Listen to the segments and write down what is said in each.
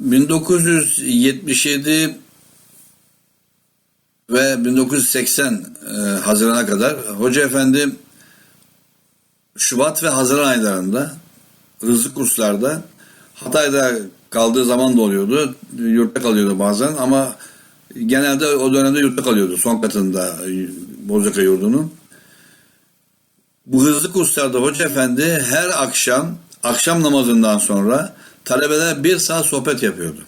1977 ve 1980 e, Haziran'a kadar Hoca Efendi Şubat ve Haziran aylarında hızlı kurslarda Hatay'da kaldığı zaman da oluyordu. Yurtta kalıyordu bazen ama genelde o dönemde yurtta kalıyordu. Son katında e, Bozcaka yurdunun. Bu hızlı kurslarda Hoca Efendi her akşam, akşam namazından sonra talebeler bir saat sohbet yapıyordu.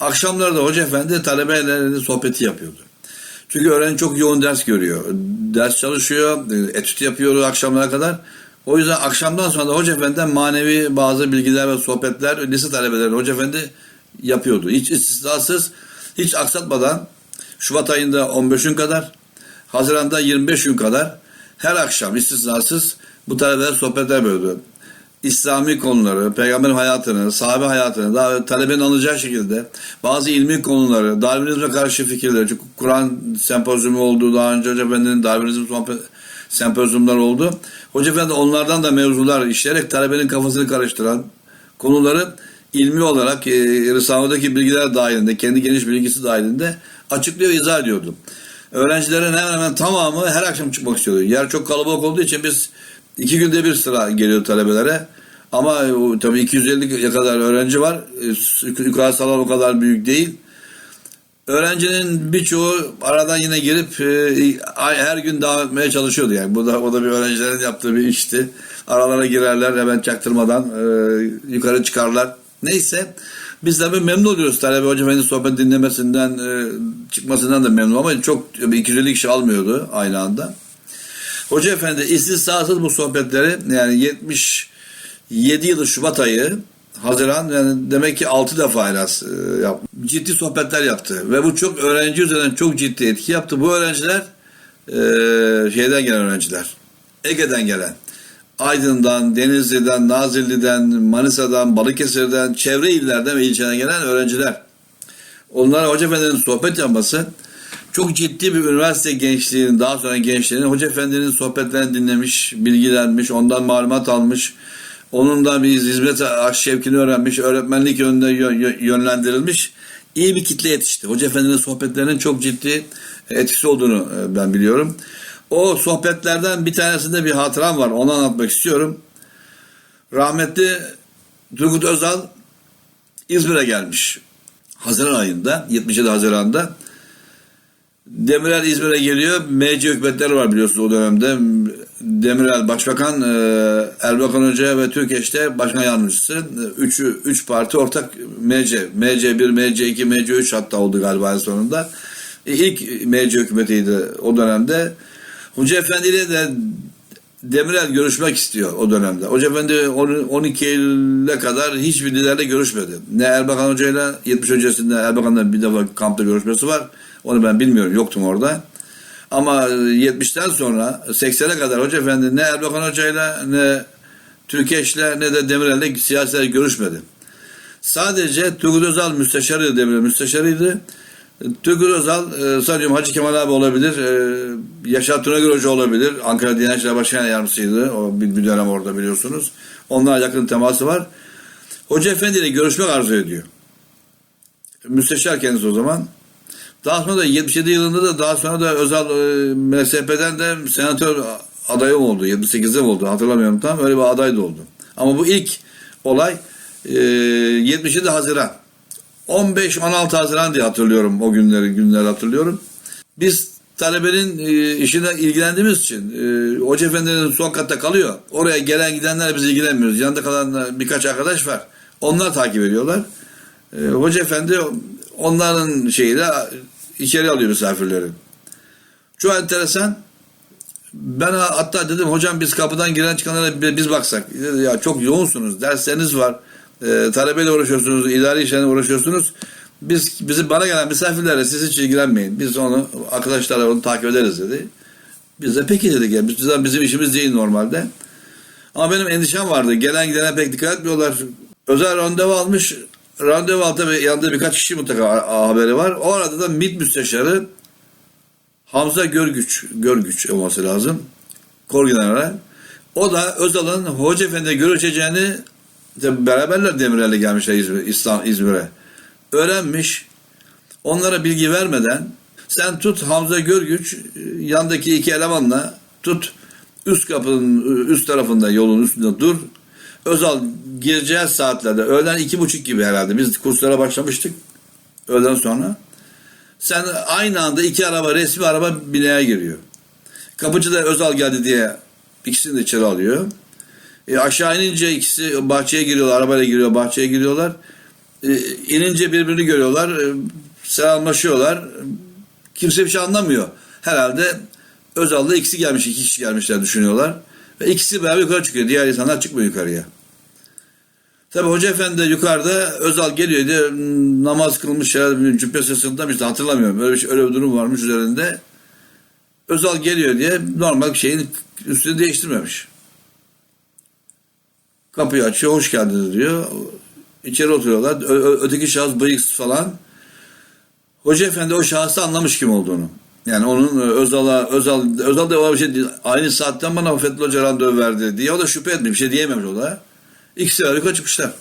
Akşamlarda Hoca Efendi talebelerle sohbeti yapıyordu. Çünkü öğrenci çok yoğun ders görüyor. Ders çalışıyor, etüt yapıyor akşamlara kadar. O yüzden akşamdan sonra da Hoca Efendi'den manevi bazı bilgiler ve sohbetler lise talebeleri Hoca Efendi yapıyordu. Hiç istisnasız, hiç aksatmadan Şubat ayında 15 gün kadar, Haziran'da 25 gün kadar her akşam istisnasız bu talebeler sohbetler veriyordu. İslami konuları, peygamberin hayatını, sahabe hayatını, daha talebenin anlayacağı şekilde bazı ilmi konuları, Darwinizme karşı fikirleri, çünkü Kur'an sempozyumu oldu, daha önce Hoca Efendi'nin Darwinizm sempozyumlar oldu. Hoca Efendi onlardan da mevzular işleyerek talebenin kafasını karıştıran konuları ilmi olarak e, Risale'deki bilgiler dahilinde, kendi geniş bilgisi dahilinde açıklıyor izah ediyordu. Öğrencilerin hemen hemen tamamı her akşam çıkmak istiyordu. Yer çok kalabalık olduğu için biz iki günde bir sıra geliyor talebelere. Ama tabii 250 kadar öğrenci var. E, Yukarı salon o kadar büyük değil. Öğrencinin birçoğu aradan yine girip e, her gün devam etmeye çalışıyordu yani. Bu da o da bir öğrencilerin yaptığı bir işti. Aralara girerler hemen çaktırmadan e, yukarı çıkarlar. Neyse biz tabii memnun oluyoruz talebe hoca efendi sohbet dinlemesinden çıkmasından da memnun ama çok 250 kişi almıyordu aynı anda. Hoca efendi istisnasız bu sohbetleri yani 77 yılı Şubat ayı Haziran yani demek ki 6 defa en e, yap, ciddi sohbetler yaptı. Ve bu çok öğrenci üzerinden çok ciddi etki yaptı. Bu öğrenciler e, şeyden gelen öğrenciler. Ege'den gelen. Aydın'dan, Denizli'den, Nazilli'den, Manisa'dan, Balıkesir'den, çevre illerden ve ilçeden gelen öğrenciler. Onlara Hoca Efendi'nin sohbet yapması çok ciddi bir üniversite gençliğinin, daha sonra gençliğinin Hoca Efendi'nin sohbetlerini dinlemiş, bilgilenmiş, ondan malumat almış, onun da bir hizmet şevkini öğrenmiş, öğretmenlik yönünde yö- yö- yönlendirilmiş iyi bir kitle yetişti. Hoca Efendi'nin sohbetlerinin çok ciddi etkisi olduğunu e, ben biliyorum. O sohbetlerden bir tanesinde bir hatıram var. Onu anlatmak istiyorum. Rahmetli Turgut Özal İzmir'e gelmiş. Haziran ayında, 77 Haziran'da. Demirel İzmir'e geliyor. MC hükümetleri var biliyorsunuz o dönemde. Demirel Başbakan, e, Erbakan Hoca ve Türkeş'te Başkan Yardımcısı. Üçü, üç parti ortak MC. MC1, MC2, MC3 hatta oldu galiba en sonunda. İlk MC hükümetiydi o dönemde. Hoca Efendi ile de Demirel görüşmek istiyor o dönemde. Hoca Efendi 12 Eylül'e kadar hiçbir liderle görüşmedi. Ne Erbakan Hoca ile 70 öncesinde Erbakan'la bir defa kampta görüşmesi var. Onu ben bilmiyorum. Yoktum orada. Ama 70'ten sonra 80'e kadar Hoca Efendi ne Erbakan Hoca ile ne Türkeş'le ne de Demirel'le siyasiler görüşmedi. Sadece Turgut Özal müsteşarıydı Demirel müsteşarıydı. Turgut Özal e, sanıyorum Hacı Kemal abi olabilir. E, Yaşar Tunagür Hoca olabilir. Ankara Diyanet İşleri Başkan Yardımcısıydı. O bir, bir dönem orada biliyorsunuz. Onlarla yakın teması var. Hoca Efendi ile görüşmek arzu ediyor. Müsteşar kendisi o zaman. Daha sonra da 77 yılında da daha sonra da Özal e, MSP'den de senatör adayı oldu. 78'de oldu hatırlamıyorum tam. Öyle bir aday da oldu. Ama bu ilk olay e, 77 Haziran. 15-16 Haziran diye hatırlıyorum o günleri günler hatırlıyorum. Biz talebenin e, işine ilgilendiğimiz için e, Hoca Efendi'nin son katta kalıyor. Oraya gelen gidenler biz ilgilenmiyoruz. Yanında kalan birkaç arkadaş var. Onlar takip ediyorlar. E, Hoca Efendi onların şeyiyle içeri alıyor misafirleri. Çok enteresan. Ben hatta dedim hocam biz kapıdan giren çıkanlara biz baksak. Dedi, ya çok yoğunsunuz. Dersleriniz var. E, talebeyle uğraşıyorsunuz. idari işlerle uğraşıyorsunuz. Biz bizi bana gelen misafirlerle siz hiç ilgilenmeyin. Biz onu arkadaşlarla onu takip ederiz dedi. Biz de peki dedik ya. Bizden bizim işimiz değil normalde. Ama benim endişem vardı. Gelen gidene pek dikkat etmiyorlar. Özel randevu almış. Randevu aldı ve yanında birkaç kişi mutlaka haberi var. O arada da MİT müsteşarı Hamza Görgüç, Görgüç olması lazım. Kor General. O da Özal'ın Hoca Efendi'yle görüşeceğini Beraberler Demirel'e gelmişler İzmir, İzmir'e. Öğrenmiş. Onlara bilgi vermeden sen tut Hamza Görgüç e, yandaki iki elemanla tut üst kapının üst tarafında yolun üstünde dur. Özal gireceğiz saatlerde öğlen iki buçuk gibi herhalde biz kurslara başlamıştık öğleden sonra. Sen aynı anda iki araba resmi araba binaya giriyor. Kapıcı da Özal geldi diye ikisini de içeri alıyor. E aşağı inince ikisi bahçeye giriyorlar, arabayla giriyor, bahçeye giriyorlar. E, inince birbirini görüyorlar, e, selamlaşıyorlar. Kimse bir şey anlamıyor. Herhalde Özal'da ikisi gelmiş, iki kişi gelmişler düşünüyorlar. Ve ikisi beraber yukarı çıkıyor. Diğer insanlar çıkmıyor yukarıya. Tabi Hoca Efendi yukarıda Özal geliyor diye namaz kılmış herhalde cübbe sırtında işte hatırlamıyorum. Öyle bir, şey, öyle bir durum varmış üzerinde. Özal geliyor diye normal şeyin üstünü değiştirmemiş. Kapıyı açıyor, hoş geldiniz diyor. İçeri oturuyorlar. Ö- öteki şahıs bıyıksız falan. Hoca efendi o şahsı anlamış kim olduğunu. Yani onun e, Özal'a, Özal, Özal da bir şey değil. Aynı saatten bana Fethullah Hoca randevu verdi diye o da şüphe etmiyor. Bir şey diyememiş o da. İkisi beraber yukarı çıkmışlar.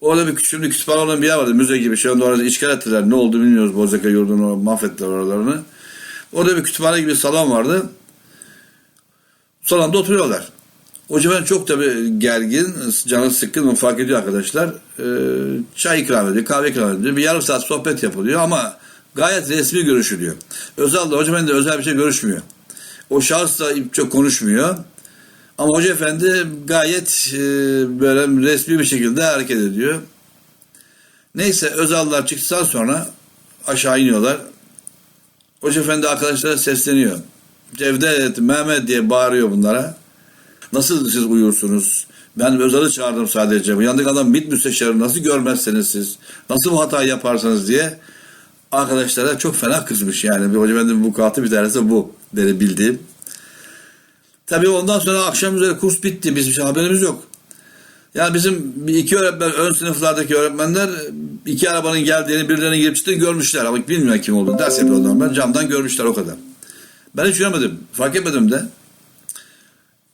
Orada bir şimdi kütüphane olan bir yer vardı. Müze gibi. Şu anda orada işgal ettiler. Ne oldu bilmiyoruz. Bozaka yurdunu mahvettiler oralarını. Orada bir kütüphane gibi salon vardı. Salonda oturuyorlar. Hoca ben çok tabii gergin, canı sıkkın onu fark ediyor arkadaşlar. Ee, çay ikram ediyor, kahve ikram ediyor. Bir yarım saat sohbet yapılıyor ama gayet resmi görüşülüyor. Özal da Hoca Efendi de özel bir şey görüşmüyor. O şahıs da çok konuşmuyor. Ama Hoca Efendi gayet e, böyle resmi bir şekilde hareket ediyor. Neyse Özallar çıktıktan sonra aşağı iniyorlar. Hoca Efendi arkadaşlara sesleniyor. Cevdet, Mehmet diye bağırıyor bunlara. Nasıl siz uyursunuz? Ben Özal'ı çağırdım sadece. Yanındaki adam MİT müsteşarı nasıl görmezseniz siz? Nasıl bu hatayı yaparsanız diye arkadaşlara çok fena kızmış yani. Bir hoca efendi bu katı bir tanesi bu dedi bildiğim. Tabii ondan sonra akşam üzere kurs bitti. Bizim haberimiz yok. Yani bizim iki öğretmen, ön sınıflardaki öğretmenler iki arabanın geldiğini, birilerinin girip çıktığını görmüşler. Ama bilmiyor kim olduğunu. Ders yapıyorlar ben. Camdan görmüşler o kadar. Ben hiç görmedim. Fark etmedim de.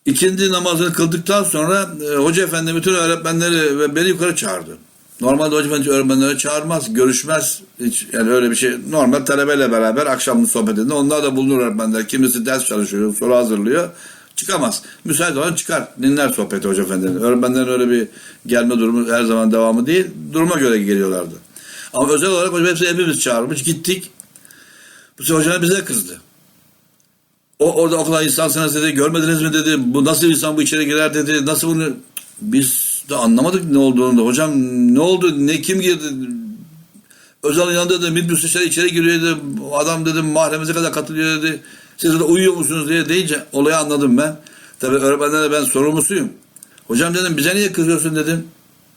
İkindi namazını kıldıktan sonra e, hoca efendi bütün öğretmenleri ve beni yukarı çağırdı. Normalde hoca efendi öğretmenleri çağırmaz, görüşmez. Hiç yani öyle bir şey. Normal talebeyle beraber akşamın sohbetinde onlar da bulunur öğretmenler. Kimisi ders çalışıyor, soru hazırlıyor. Çıkamaz. Müsait olan çıkar. Dinler sohbeti hoca efendinin. Öğretmenlerin öyle bir gelme durumu her zaman devamı değil. Duruma göre geliyorlardı. Ama özel olarak hoca hepsi hepimiz çağırmış. Gittik. Bu sefer hoca bize kızdı. O orada o kadar insansınız dedi. Görmediniz mi dedi. Bu nasıl insan bu içeri girer dedi. Nasıl bunu biz de anlamadık ne olduğunu. Hocam ne oldu? Ne kim girdi? Özal'ın yanında da MİT müsteşarı içeri giriyor dedi. Adam dedim mahremize kadar katılıyor dedi. Siz de uyuyor musunuz diye deyince olayı anladım ben. Tabii öğretmenlerle ben sorumlusuyum. Hocam dedim bize niye kızıyorsun dedim.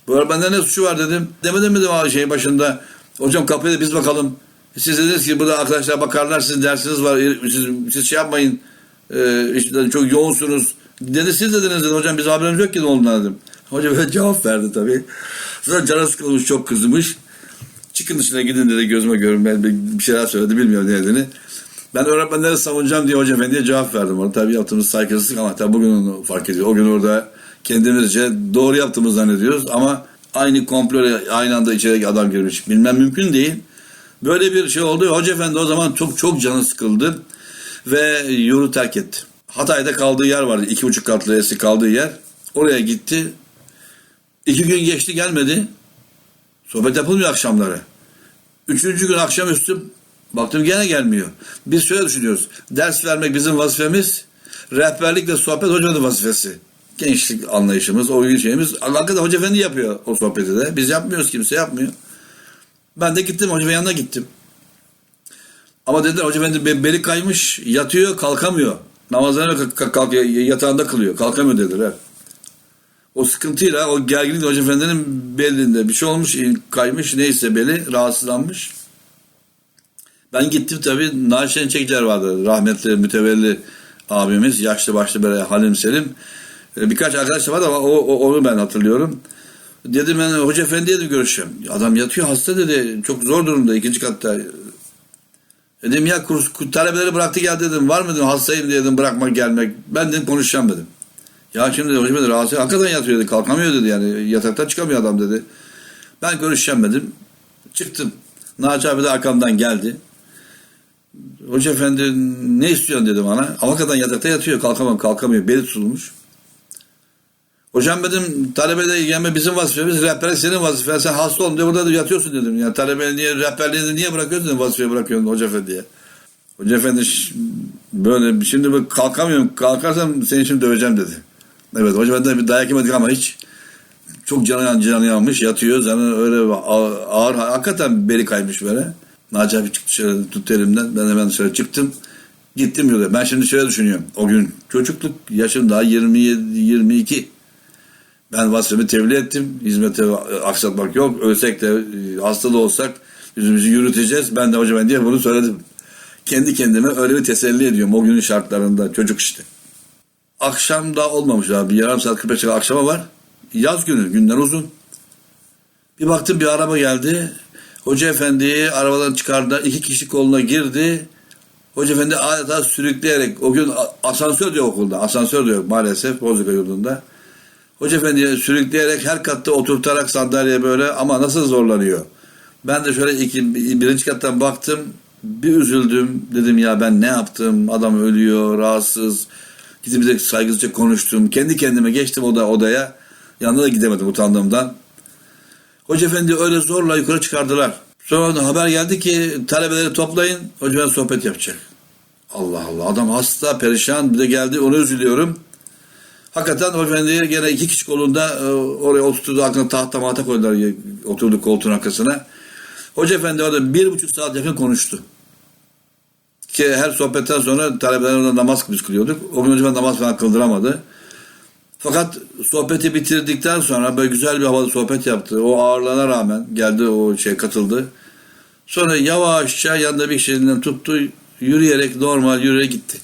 Bu öğretmenlerin ne suçu var dedim. Demedim mi dedim şeyin başında. Hocam kapıya da biz bakalım. Siz dediniz ki burada arkadaşlar bakarlar sizin dersiniz var. Siz, siz şey yapmayın. Ee, işte çok yoğunsunuz. Dedi siz dediniz dedim. Hocam biz haberimiz yok ki ne olduğunu dedim. Hoca böyle cevap verdi tabii. Sonra canı sıkılmış çok kızmış. Çıkın dışına gidin dedi gözüme görün. Ben bir şeyler söyledi bilmiyorum ne dediğini. Ben öğretmenleri savunacağım diye hoca efendiye cevap verdim. Ona tabii yaptığımız saygısızlık ama tabii bugün onu fark ediyor. O gün orada kendimizce doğru yaptığımızı zannediyoruz ama aynı komplo aynı anda içeri adam girmiş. Bilmem mümkün değil. Böyle bir şey oldu. Hoca efendi o zaman çok çok canı sıkıldı ve yolu terk etti. Hatay'da kaldığı yer vardı. iki buçuk katlı eski kaldığı yer. Oraya gitti. İki gün geçti gelmedi. Sohbet yapılmıyor akşamları. Üçüncü gün akşamüstü baktım gene gelmiyor. Biz şöyle düşünüyoruz. Ders vermek bizim vazifemiz. Rehberlik ve sohbet hocanın vazifesi. Gençlik anlayışımız, oyun şeyimiz. Hakikaten hoca efendi yapıyor o sohbeti de. Biz yapmıyoruz kimse yapmıyor. Ben de gittim hoca yanına gittim. Ama dediler hoca efendi beli kaymış yatıyor kalkamıyor. Namazlarını kalkıyor yatağında kılıyor. Kalkamıyor dediler. O sıkıntıyla o gerginlikle hoca efendinin belinde bir şey olmuş kaymış neyse beli rahatsızlanmış. Ben gittim tabii Naşen Çekicer vardı rahmetli mütevelli abimiz yaşlı başlı böyle Halim Selim. Birkaç arkadaş vardı ama o, o, onu ben hatırlıyorum. Dedim ben hoca efendiye de görüşeceğim. Adam yatıyor hasta dedi. Çok zor durumda ikinci katta. Dedim ya kurs, talebeleri bıraktı gel dedim. Var mı dedim hastayım dedim bırakmak gelmek. Ben dedim konuşacağım dedim. Ya şimdi dedi, hocam dedi rahatsız hakikaten yatıyor dedi. Kalkamıyor dedi yani. Yataktan çıkamıyor adam dedi. Ben görüşeceğim dedim. Çıktım. Naci abi de arkamdan geldi. Hoca efendi ne istiyorsun dedi bana. Hakikaten yatakta yatıyor. Kalkamam kalkamıyor. Beli tutulmuş. Hocam dedim talebede gelme bizim vazifemiz. Rehberlik senin vazifen. Sen hasta olun diye burada da yatıyorsun dedim. Yani talebe niye rehberliğini niye bırakıyorsun dedim. Vazifeye bırakıyorsun hoca efendiye. Hoca efendi böyle şimdi kalkamıyorum. Kalkarsam seni şimdi döveceğim dedi. Evet hoca efendi bir dayak yemedik ama hiç çok canı, canı yanmış yatıyor. Zaten öyle ağır, hakikaten beli kaymış böyle. Naci abi çıktı dışarı tuttu elimden. Ben hemen dışarı çıktım. Gittim yolda. Ben şimdi şöyle düşünüyorum. O gün çocukluk yaşım daha 27 22. Ben vasfımı tebliğ ettim. Hizmete aksatmak yok. Ölsek de e, hasta da olsak yüzümüzü yürüteceğiz. Ben de hocam diye bunu söyledim. Kendi kendime öyle bir teselli ediyorum o günün şartlarında. Çocuk işte. Akşam da olmamış abi. Yarım saat 45 dakika akşama var. Yaz günü. Günler uzun. Bir baktım bir araba geldi. Hoca efendiyi arabadan çıkardı. iki kişi koluna girdi. Hoca efendi adeta sürükleyerek o gün asansör diyor okulda. Asansör diyor maalesef Bozluka yurdunda. Hoca efendiye sürükleyerek her katta oturtarak sandalyeye böyle ama nasıl zorlanıyor. Ben de şöyle iki, birinci kattan baktım. Bir üzüldüm. Dedim ya ben ne yaptım? Adam ölüyor, rahatsız. Gidip bir de saygısızca konuştum. Kendi kendime geçtim oda odaya. Yanına da gidemedim utandığımdan. Hoca efendi öyle zorla yukarı çıkardılar. Sonra haber geldi ki talebeleri toplayın. Hoca ben sohbet yapacak. Allah Allah adam hasta perişan bir de geldi onu üzülüyorum. Hakikaten Hoca efendiye gene iki kişi kolunda e, oraya oturdu aklına tahta mahta koydular oturdu koltuğun arkasına. Hoca efendi orada bir buçuk saat yakın konuştu. Ki her sohbetten sonra talebeler orada namaz biz kılıyorduk. O gün hoca namaz falan kıldıramadı. Fakat sohbeti bitirdikten sonra böyle güzel bir havada sohbet yaptı. O ağırlığına rağmen geldi o şey katıldı. Sonra yavaşça yanında bir kişinin tuttu. Yürüyerek normal yürüyerek gitti.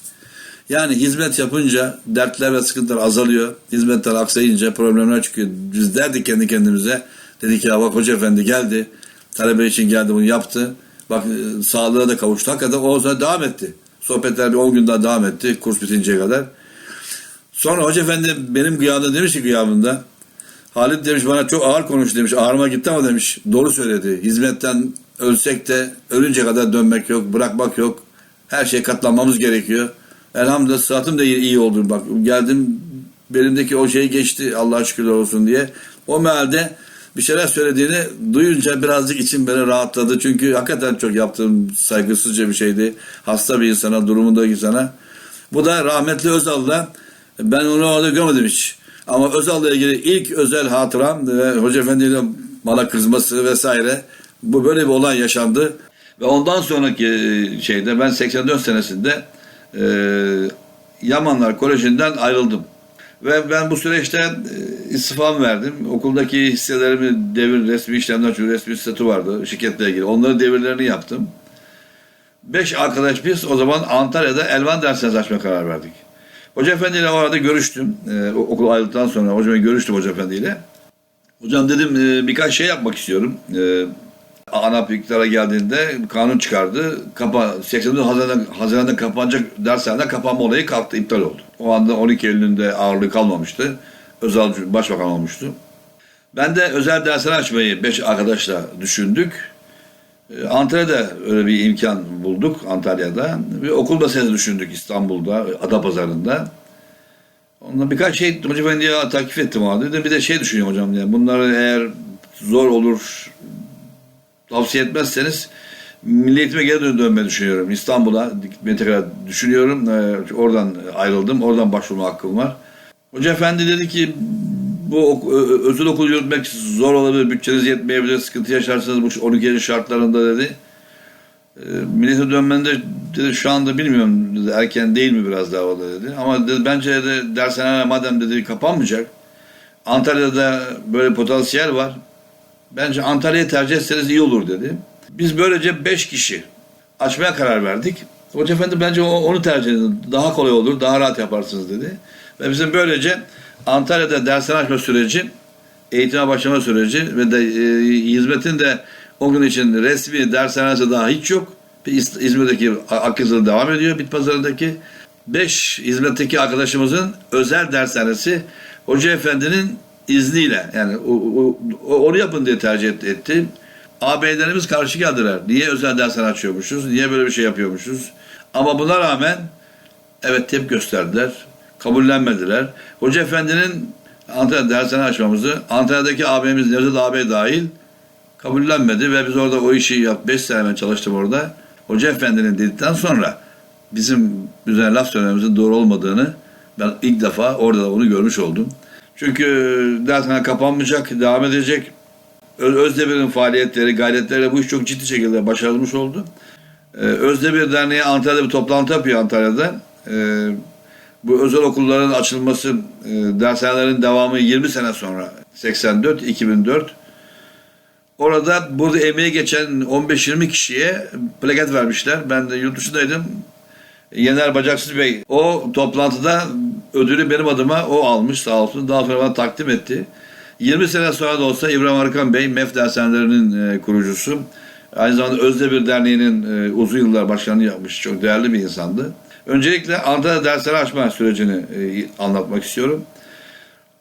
Yani hizmet yapınca dertler ve sıkıntılar azalıyor. Hizmetler aksayınca problemler çıkıyor. Biz derdik kendi kendimize. Dedik ya bak hoca efendi geldi. Talebe için geldi bunu yaptı. Bak e, sağlığa da kavuştu. Hakikaten o zaman devam etti. Sohbetler bir 10 gün daha devam etti. Kurs bitinceye kadar. Sonra hoca efendi benim gıyabımda demiş ki gıyabında Halit demiş bana çok ağır konuştu demiş. Ağrıma gitti ama demiş. Doğru söyledi. Hizmetten ölsek de ölünce kadar dönmek yok. Bırakmak yok. Her şeye katlanmamız gerekiyor. Elhamdülillah sıhhatim de iyi, oldu. Bak geldim belimdeki o şey geçti. Allah'a şükürler olsun diye. O mealde bir şeyler söylediğini duyunca birazcık içim böyle rahatladı. Çünkü hakikaten çok yaptığım saygısızca bir şeydi. Hasta bir insana, durumundaki insana. Bu da rahmetli Özal'da. Ben onu orada görmedim hiç. Ama Özal'la ilgili ilk özel hatıram ve Hoca Efendi'yle bana kızması vesaire bu böyle bir olay yaşandı. Ve ondan sonraki şeyde ben 84 senesinde e, Yamanlar Koleji'nden ayrıldım. Ve ben bu süreçte e, istifam verdim. Okuldaki hisselerimi devir resmi işlemler çünkü resmi statü vardı şirketle ilgili. Onların devirlerini yaptım. Beş arkadaş biz o zaman Antalya'da Elvan dersine açmaya karar verdik. Hoca Efendi ile o arada görüştüm. Ee, okul ayrıldıktan sonra hocama görüştüm Hoca Efendi ile. Hocam dedim e, birkaç şey yapmak istiyorum. E, ANAP iktidara geldiğinde kanun çıkardı. Kapa, 84 Haziran'da, Haziran'da kapanacak dershanede kapanma olayı kalktı, iptal oldu. O anda 12 Eylül'ünde ağırlığı kalmamıştı. Özal Başbakan olmuştu. Ben de özel dershane açmayı 5 arkadaşla düşündük. Ee, Antalya'da öyle bir imkan bulduk Antalya'da. Bir okul meselesi düşündük İstanbul'da, Adapazarı'nda. Ondan birkaç şey Hoca Efendi'ye takip ettim abi. Bir de şey düşünüyorum hocam diye. Bunları eğer zor olur tavsiye etmezseniz Milli Eğitim'e geri dön- dönmeyi düşünüyorum. İstanbul'a gitmeyi tekrar düşünüyorum. Ee, oradan ayrıldım. Oradan başvurma hakkım var. Hoca Efendi dedi ki bu özel okul yürütmek zor olabilir, bütçeniz yetmeyebilir, sıkıntı yaşarsınız bu 12 Eylül şartlarında dedi. E, millete dönmen de dedi şu anda bilmiyorum dedi, erken değil mi biraz daha o da dedi. Ama dedi, bence de dershaneler madem dedi kapanmayacak. Antalya'da böyle potansiyel var. Bence Antalya'yı tercih etseniz iyi olur dedi. Biz böylece 5 kişi açmaya karar verdik. Hoca Efendi bence onu tercih edin. Daha kolay olur, daha rahat yaparsınız dedi. Ve bizim böylece Antalya'da dershane açma süreci, eğitime başlama süreci ve de e, hizmetin de o gün için resmi dershanesi daha hiç yok. İzmir'deki Akkızıl'da devam ediyor, Bit Pazarı'ndaki. 5 hizmetteki arkadaşımızın özel dershanesi Hoca Efendi'nin izniyle yani o, o- onu yapın diye tercih et- etti. Ağabeylerimiz karşı geldiler. Niye özel dershane açıyormuşuz? Niye böyle bir şey yapıyormuşuz? Ama buna rağmen evet tepki gösterdiler. Kabullenmediler. Hoca Efendi'nin Antalya dershane açmamızı Antalya'daki ağabeyimiz Nevzat ağabey dahil kabullenmedi ve biz orada o işi yap 5 sene çalıştım orada. Hoca Efendi'nin dedikten sonra bizim üzerine laf söylememizin doğru olmadığını ben ilk defa orada da onu görmüş oldum. Çünkü dershane kapanmayacak, devam edecek. Özdemir'in faaliyetleri, gayretleri bu iş çok ciddi şekilde başarılmış oldu. Ee, Özdemir Derneği Antalya'da bir toplantı yapıyor Antalya'da. Ee, bu özel okulların açılması, e, dershanelerin devamı 20 sene sonra 84, 2004. Orada burada emeği geçen 15-20 kişiye plaket vermişler. Ben de yurt dışındaydım. Yener Bacaksız Bey o toplantıda ödülü benim adıma o almış sağ olsun. Daha sonra bana takdim etti. 20 sene sonra da olsa İbrahim Arkan Bey MEF dershanelerinin e, kurucusu. Aynı zamanda Özdemir Derneği'nin e, uzun yıllar başkanlığı yapmış. Çok değerli bir insandı. Öncelikle Antalya dershane açma sürecini e, anlatmak istiyorum.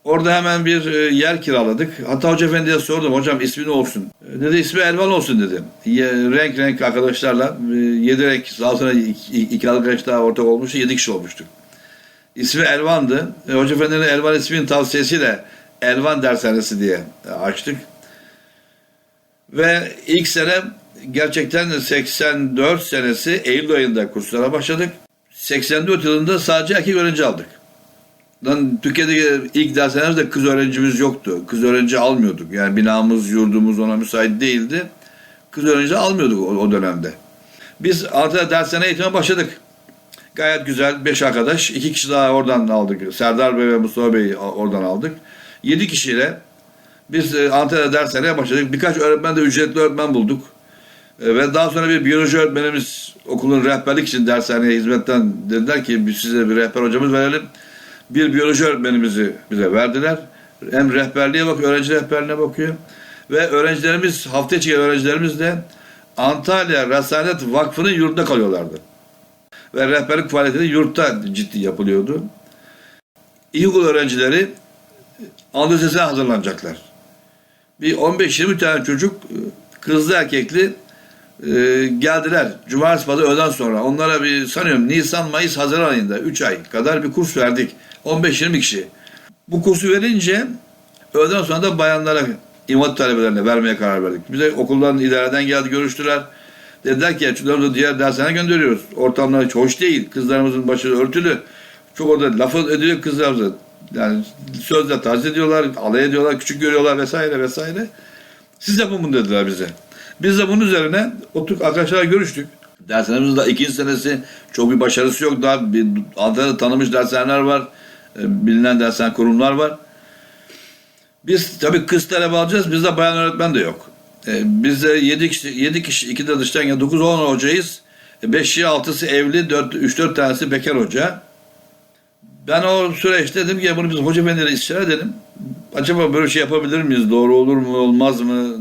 Orada hemen bir yer kiraladık. Hatta Hoca Efendi'ye sordum. Hocam ismi ne olsun? E, Dedi ismi Elvan olsun dedi. Ye- renk renk arkadaşlarla e, yedi daha sonra iki, iki arkadaş daha ortak olmuştu. Yedi kişi olmuştuk. İsmi Elvan'dı. E, Hoca Efendi'nin Elvan isminin tavsiyesiyle Elvan Dershanesi diye e, açtık. Ve ilk sene gerçekten 84 senesi Eylül ayında kurslara başladık. 84 yılında sadece erkek öğrenci aldık. Lan Türkiye'de ilk dershanemizde kız öğrencimiz yoktu. Kız öğrenci almıyorduk. Yani binamız, yurdumuz ona müsait değildi. Kız öğrenci almıyorduk o, o dönemde. Biz Antalya dershane eğitime başladık. Gayet güzel. Beş arkadaş. iki kişi daha oradan aldık. Serdar Bey ve Mustafa Bey oradan aldık. Yedi kişiyle biz e, Antalya dershaneye başladık. Birkaç öğretmen de ücretli öğretmen bulduk. E, Ve daha sonra bir biyoloji öğretmenimiz okulun rehberlik için dershaneye hizmetten dediler ki biz size bir rehber hocamız verelim. Bir biyoloji öğretmenimizi bize verdiler. Hem rehberliğe bak, öğrenci rehberliğine bakıyor. Ve öğrencilerimiz, hafta içi öğrencilerimiz de Antalya Rasanet Vakfı'nın yurtunda kalıyorlardı. Ve rehberlik faaliyeti de yurtta ciddi yapılıyordu. İlkokul öğrencileri Anadolu hazırlanacaklar. Bir 15-20 tane çocuk e, kızlı erkekli e, geldiler. Cumartesi pazar öğleden sonra. Onlara bir sanıyorum Nisan, Mayıs, Haziran ayında 3 ay kadar bir kurs verdik. 15-20 kişi. Bu kursu verince öğleden sonra da bayanlara imat talebelerine vermeye karar verdik. Bize okulların idareden geldi görüştüler. Dediler ki çocuklarımızı diğer dershaneye gönderiyoruz. Ortamlar hiç hoş değil. Kızlarımızın başı örtülü. Çok orada lafı ediyor kızlarımıza. Yani sözle taciz ediyorlar, alay ediyorlar, küçük görüyorlar vesaire vesaire. Siz yapın bunu dediler bize. Biz de bunun üzerine oturduk arkadaşlarla görüştük. Dershanemizin de ikinci senesi çok bir başarısı yok. Daha bir, Antalya'da tanınmış dershaneler var. e, Bilinen dershane kurumlar var. Biz tabii kız talebe alacağız. Bizde bayan öğretmen de yok. E, biz de 7 kişi, 7 kişi, iki de dıştan ya 9-10 hocayız. 5'i 6'sı evli, 3-4 tanesi bekar hoca. Ben o süreçte dedim ki bunu biz hoca efendiyle istişare edelim. Acaba böyle şey yapabilir miyiz? Doğru olur mu, olmaz mı?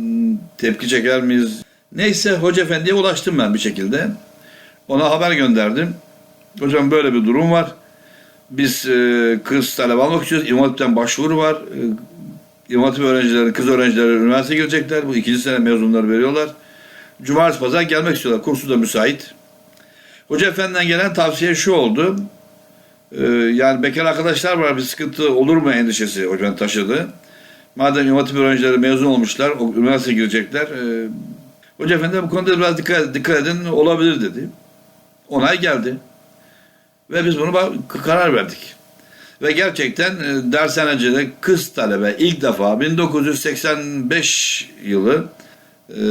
Tepki çeker miyiz? Neyse hoca efendiye ulaştım ben bir şekilde. Ona haber gönderdim. Hocam böyle bir durum var. Biz e, kız talep almak istiyoruz. İmam Hatip'ten başvuru var. E, İmam Hatip öğrencileri, kız öğrencileri üniversiteye girecekler. Bu ikinci sene mezunları veriyorlar. Cumartesi pazar gelmek istiyorlar. Kursu da müsait. Hoca efendiden gelen tavsiye şu oldu. Ee, yani bekar arkadaşlar var bir sıkıntı olur mu endişesi hocanın taşıdı. Madem İmam Hatip öğrencileri mezun olmuşlar, üniversiteye girecekler. E, Hoca efendi bu konuda biraz dikkat, dikkat edin olabilir dedi. Onay geldi. Ve biz bunu karar verdik. Ve gerçekten e, dershanecide kız talebe ilk defa 1985 yılı e,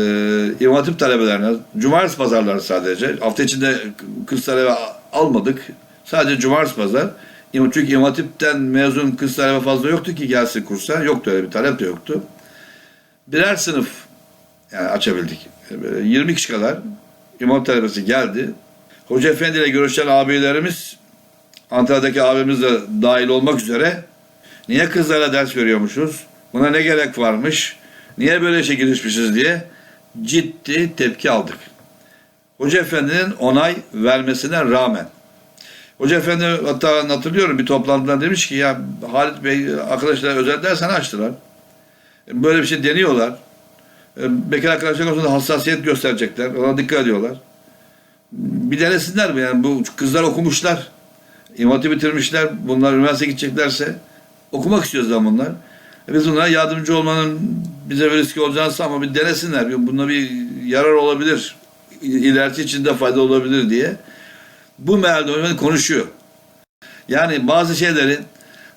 İmam talebelerine cumartesi pazarları sadece hafta içinde kız talebe almadık. Sadece cumartesi pazar. Çünkü İmam mezun kız talebe fazla yoktu ki gelsin kursa. Yoktu öyle bir talep de yoktu. Birer sınıf yani açabildik. E, böyle 20 kişi kadar imam talebesi geldi. Hoca Efendi ile görüşen abilerimiz Antalya'daki abimiz de dahil olmak üzere niye kızlara ders veriyormuşuz? Buna ne gerek varmış? Niye böyle işe girişmişiz diye ciddi tepki aldık. Hoca Efendi'nin onay vermesine rağmen Hoca efendi hatta hatırlıyorum bir toplantıda demiş ki ya Halit Bey arkadaşlar özel dershane açtılar. Böyle bir şey deniyorlar. E, Bekar arkadaşlar konusunda hassasiyet gösterecekler. Ona dikkat ediyorlar. Bir denesinler mi? Yani bu kızlar okumuşlar. Hatip bitirmişler. Bunlar üniversite gideceklerse okumak istiyoruz zaman bunlar. E Biz bunlara yardımcı olmanın bize bir riski olacağını ama bir denesinler. Bunda bir yarar olabilir. İlerisi için de fayda olabilir diye. Bu mealde hocam konuşuyor. Yani bazı şeyleri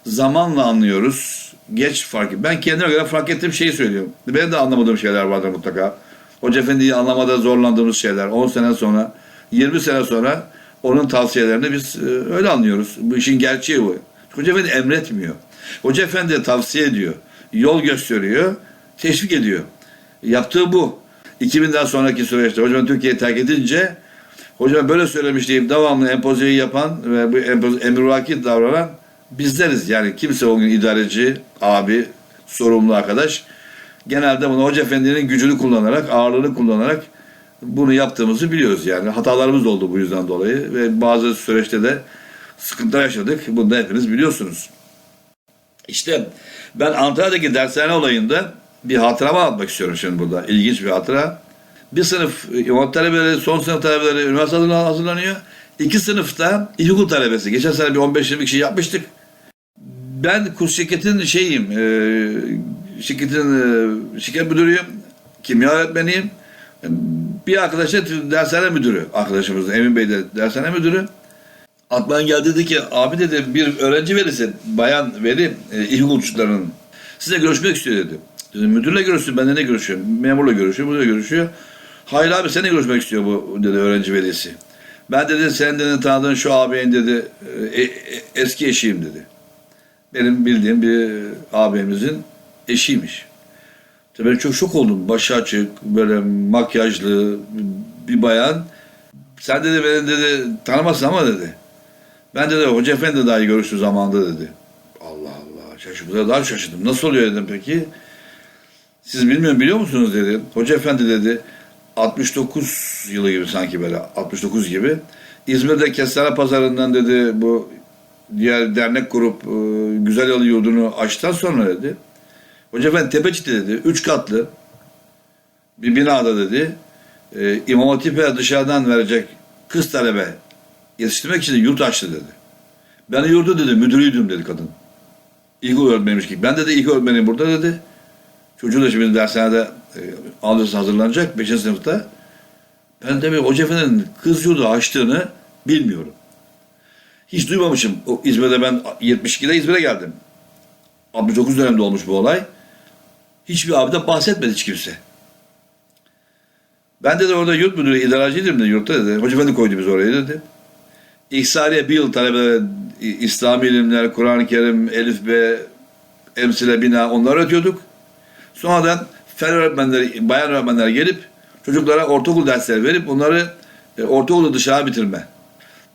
zamanla anlıyoruz. Geç fark Ben kendime göre fark ettiğim şeyi söylüyorum. Benim de anlamadığım şeyler vardır mutlaka. Hoca Efendi'yi anlamada zorlandığımız şeyler. 10 sene sonra, 20 sene sonra onun tavsiyelerini biz e, öyle anlıyoruz. Bu işin gerçeği bu. Hoca Efendi emretmiyor. Hoca Efendi tavsiye ediyor. Yol gösteriyor. Teşvik ediyor. Yaptığı bu. 2000'den sonraki süreçte hocam Türkiye'yi terk edince hocam böyle söylemiş deyip devamlı empozeyi yapan ve bu emrivaki davranan bizleriz. Yani kimse o gün idareci, abi, sorumlu arkadaş genelde bunu Hoca Efendi'nin gücünü kullanarak, ağırlığını kullanarak bunu yaptığımızı biliyoruz yani. Hatalarımız oldu bu yüzden dolayı ve bazı süreçte de sıkıntılar yaşadık. Bunu da hepiniz biliyorsunuz. İşte ben Antalya'daki dershane olayında bir hatıramı anlatmak istiyorum şimdi burada. İlginç bir hatıra. Bir sınıf imam talebeleri, son sınıf talebeleri üniversite hazırlan- hazırlanıyor. İki sınıfta ilkokul talebesi. Geçen sene bir 15-20 kişi yapmıştık. Ben kurs şirketin şeyim, e, şirketin e, şirket müdürüyüm, kimya öğretmeniyim. Bir arkadaşa dershane müdürü, arkadaşımız Emin Bey de dershane müdürü. Atman geldi dedi ki abi dedi bir öğrenci verirse bayan veri e, ilkokulcularının size görüşmek istiyor dedi. Dedim müdürle görüşsün ben de ne görüşüyorum? Memurla görüşüyor, müdürle görüşüyor. Hayır abi seninle görüşmek istiyor bu dedi öğrenci velisi. Ben dedi sen dedi tanıdığın şu ağabeyin dedi e, e, eski eşiyim dedi. Benim bildiğim bir ağabeyimizin eşiymiş. Ben çok şok oldum. Başı açık, böyle makyajlı bir bayan. Sen dedi beni dedi tanımazsın ama dedi. Ben dedi Hoca Efendi dahi görüştü zamanda dedi. Allah Allah şaşırdım. Daha şaşırdım. Nasıl oluyor dedim peki. Siz bilmiyorum biliyor musunuz dedi. Hoca Efendi dedi 69 yılı gibi sanki böyle 69 gibi. İzmir'de Kestane Pazarı'ndan dedi bu diğer dernek kurup e, Güzel Yalı Yurdu'nu açtıktan sonra dedi. Hoca Efendi Tepeçi'de dedi. Üç katlı bir binada dedi. E, İmam Hatip'e dışarıdan verecek kız talebe yetiştirmek için yurt açtı dedi. Ben yurdu dedi müdürüydüm dedi kadın. İlk öğretmenmiş ki. Ben de de ilk öğretmenim burada dedi. Çocuğu da şimdi dershanede e, hazırlanacak 5. sınıfta. Ben de bir Hoca Efendi'nin kız yurdu açtığını bilmiyorum. Hiç duymamışım. O İzmir'de ben 72'de İzmir'e geldim. 69 dönemde olmuş bu olay. Hiçbir abi de bahsetmedi hiç kimse. Ben de, orada yurt müdürü idareciydim de yurtta dedi. Hoca Efendi koydu biz oraya dedi. İhsariye bir yıl talebelere İslami ilimler, Kur'an-ı Kerim, Elif B, Emsile, Bina onları öğretiyorduk. Sonradan fen öğretmenleri, bayan öğretmenler gelip çocuklara ortaokul dersleri verip onları e, ortaokulu dışarı bitirme.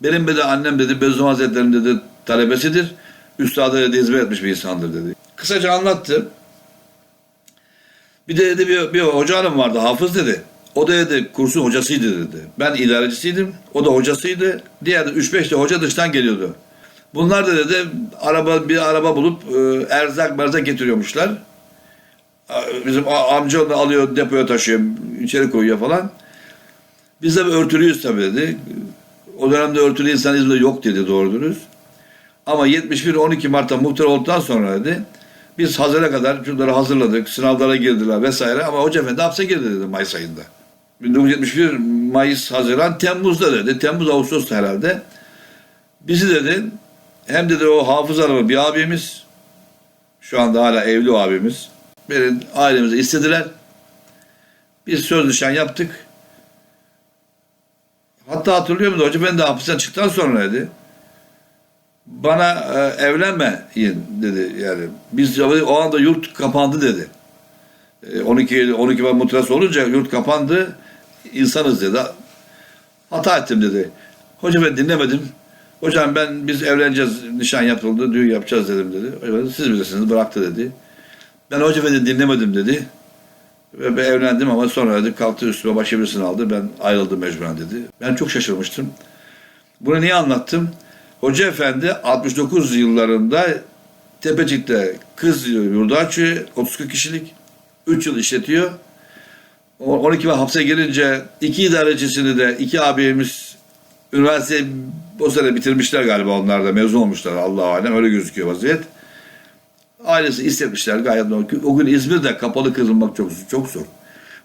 Benim de annem dedi Bezum Hazretleri'nin dedi talebesidir. Üstadı dedi hizmet etmiş bir insandır dedi. Kısaca anlattı. Bir de dedi bir, bir hoca hanım vardı hafız dedi. O da dedi kursun hocasıydı dedi. Ben idarecisiydim. O da hocasıydı. Diğer de 3-5 de hoca dıştan geliyordu. Bunlar da dedi araba bir araba bulup e, erzak merzak getiriyormuşlar. Bizim amca onu alıyor depoya taşıyor. içeri koyuyor falan. Biz de örtülüyüz tabii dedi. O dönemde örtülü insan İzmir'de yok dedi doğru dürüst. Ama 71 12 Mart'ta muhtar olduktan sonra dedi biz Haziran'a kadar çocukları hazırladık. Sınavlara girdiler vesaire ama Hoca Efendi hapse girdi dedi Mayıs ayında. 1971 Mayıs, Haziran, Temmuz'da dedi. Temmuz, Ağustos herhalde. Bizi dedi hem dedi o hafız hanımı bir abimiz şu anda hala evli o abimiz. Benim ailemize istediler. Biz söz nişan yaptık. Hatta hatırlıyor musun Hoca ben de hapisten çıktıktan sonra dedi. Bana e, evlenmeyin dedi yani. Biz o anda yurt kapandı dedi. E, 12 12 Mart muhtırası olunca yurt kapandı. İnsanız dedi. Hata ettim dedi. Hoca ben dinlemedim. Hocam ben biz evleneceğiz, nişan yapıldı, düğün yapacağız dedim dedi. Hoca siz bilirsiniz bıraktı dedi. Ben hoca efendi dinlemedim dedi. Ve ben evlendim ama sonra dedi kalktı üstüme başka birisini aldı. Ben ayrıldım mecburen dedi. Ben çok şaşırmıştım. Bunu niye anlattım? Hoca Efendi 69 yıllarında Tepecik'te kız yurdu açıyor. 30 kişilik. 3 yıl işletiyor. O- 12 yıl hapse girince iki idarecisini de iki abimiz üniversite o sene bitirmişler galiba onlar da mezun olmuşlar Allah alem öyle gözüküyor vaziyet. Ailesi istemişler gayet normal. O gün İzmir'de kapalı kılınmak çok çok zor.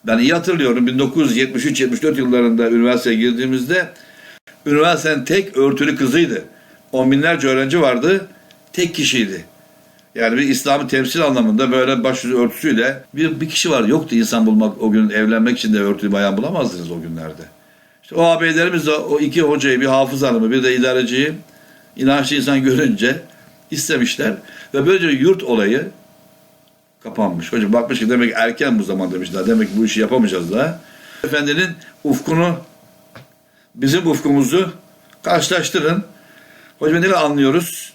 Ben iyi hatırlıyorum 1973-74 yıllarında üniversiteye girdiğimizde üniversitenin tek örtülü kızıydı. On binlerce öğrenci vardı. Tek kişiydi. Yani bir İslam'ı temsil anlamında böyle başüstü örtüsüyle bir, bir kişi var. Yoktu insan bulmak o gün evlenmek için de örtülü bayan bulamazdınız o günlerde. İşte o ağabeylerimiz de o iki hocayı bir hafız hanımı bir de idareciyi inançlı insan görünce istemişler. Ve böylece yurt olayı kapanmış. Hocam bakmış ki demek erken bu zaman demişler. Demek bu işi yapamayacağız daha. Efendinin ufkunu bizim ufkumuzu karşılaştırın. Hocam ne anlıyoruz?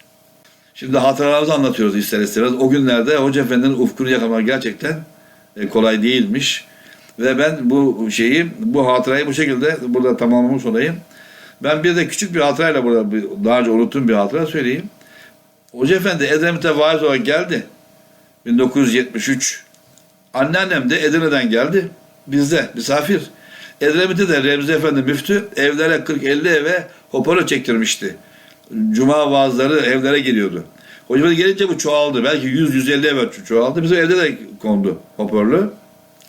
Şimdi hatıralarımızı anlatıyoruz ister istemez. O günlerde Hoca Efendi'nin ufkunu yakalamak gerçekten e, kolay değilmiş. Ve ben bu şeyi, bu hatırayı bu şekilde burada tamamlamış olayım. Ben bir de küçük bir hatırayla burada daha önce unuttuğum bir hatıra söyleyeyim. Hoca Efendi Edremit'e vaiz olarak geldi. 1973. Anneannem de Edirne'den geldi. Bizde misafir. Edremit'te de Remzi Efendi müftü evlere 40-50 eve hoparlör çektirmişti. Cuma vaazları evlere geliyordu. Hocam gelince bu çoğaldı. Belki 100-150 eve çoğaldı. Bizim evde de kondu hoparlör.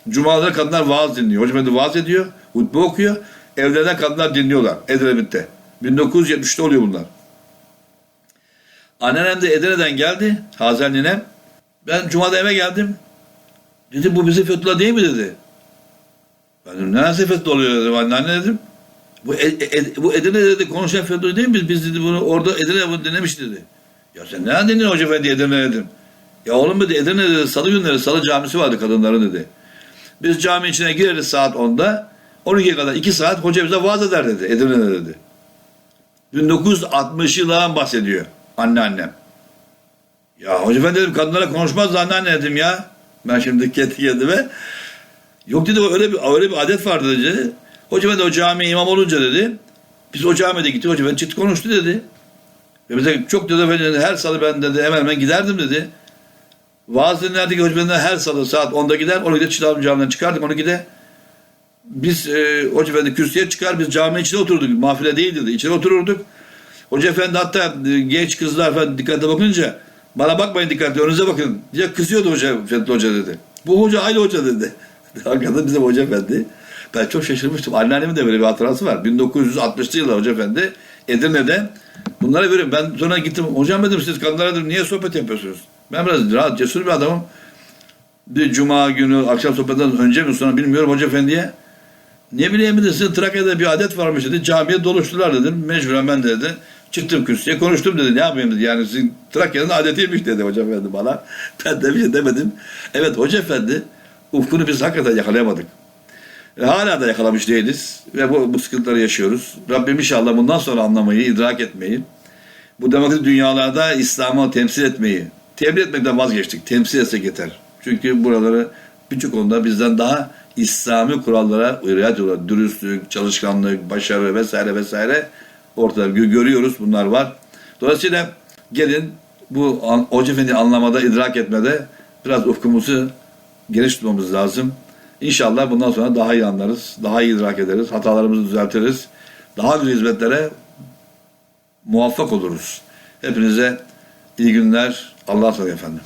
Cumaları kadınlar vaaz dinliyor. Hocam Efendi vaaz ediyor. Hutbe okuyor. Evlerden kadınlar dinliyorlar Edremit'te. 1970'te oluyor bunlar. Anneannem de Edirne'den geldi. Hazel ninem. Ben Cuma'da eve geldim. Dedi bu bizim Fethullah değil mi dedi. Ben dedim ne nasıl Fethullah oluyor dedim anneanne dedim. Bu, e, e, bu Edirne dedi konuşan Fethullah değil mi? Biz, biz dedi bunu orada Edirne bunu dinlemiş dedi. Ya sen ne dinliyorsun Hoca Efendi Edirne dedim. Ya oğlum dedi Edirne dedi salı günleri salı camisi vardı kadınların dedi. Biz cami içine gireriz saat 10'da. 12'ye kadar 2 saat hoca bize vaaz eder dedi Edirne'de dedi. 1960 yıllardan bahsediyor anneannem. Ya hoca efendi dedim kadınlara konuşmaz anneanne dedim ya. Ben şimdi kendi kendime. Yok dedi öyle bir, öyle bir adet vardı dedi. Hoca efendi o camiye imam olunca dedi. Biz o camide gittik hoca efendi çıktı konuştu dedi. Ve bize çok dedi efendi her salı ben dedi hemen hemen giderdim dedi. Vaaz dinlerdik hoca efendi her salı saat 10'da gider. Onu gider Çıdalım Camii'nden çıkardık onu gider. Biz e, hoca efendi kürsüye çıkar biz caminin içine oturduk. Mafile değildi dedi. İçine otururduk. Hoca efendi hatta e, genç kızlar falan dikkate bakınca bana bakmayın dikkatli önünüze bakın diye kızıyordu hoca Fethi Hoca dedi. Bu hoca aynı hoca dedi. Hakikaten bizim hoca efendi. Ben çok şaşırmıştım. Anneannemin de böyle bir hatırası var. 1960'lı yıllar hoca efendi Edirne'de bunlara veriyorum. Ben sonra gittim hocam dedim siz kadınlara dedim niye sohbet yapıyorsunuz? Ben biraz rahat cesur bir adamım. Bir cuma günü akşam sohbetten önce mi sonra bilmiyorum hoca efendiye. Ne bileyim dedi sizin Trakya'da bir adet varmış dedi. Camiye doluştular dedim. Mecburen ben de dedi. Çıktım kürsüye konuştum dedi. Ne yapayım dedi. Yani sizin Trakya'nın adetiymiş dedi hoca efendi bana. Ben de bir şey demedim. Evet hoca efendi ufkunu biz hakikaten yakalayamadık. E, hala da yakalamış değiliz. Ve bu, bu sıkıntıları yaşıyoruz. Rabbim inşallah bundan sonra anlamayı, idrak etmeyi, bu demokratik dünyalarda İslam'ı temsil etmeyi, tebliğ etmekten vazgeçtik. Temsil etsek yeter. Çünkü buraları birçok konuda bizden daha İslami kurallara riayet ediyorlar. Dürüstlük, çalışkanlık, başarı vesaire vesaire ortada gö- görüyoruz. Bunlar var. Dolayısıyla gelin bu Hoca anlamada, idrak etmede biraz ufkumuzu geniş lazım. İnşallah bundan sonra daha iyi anlarız, daha iyi idrak ederiz, hatalarımızı düzeltiriz. Daha güzel hizmetlere muvaffak oluruz. Hepinize iyi günler. Allah'a emanet efendim.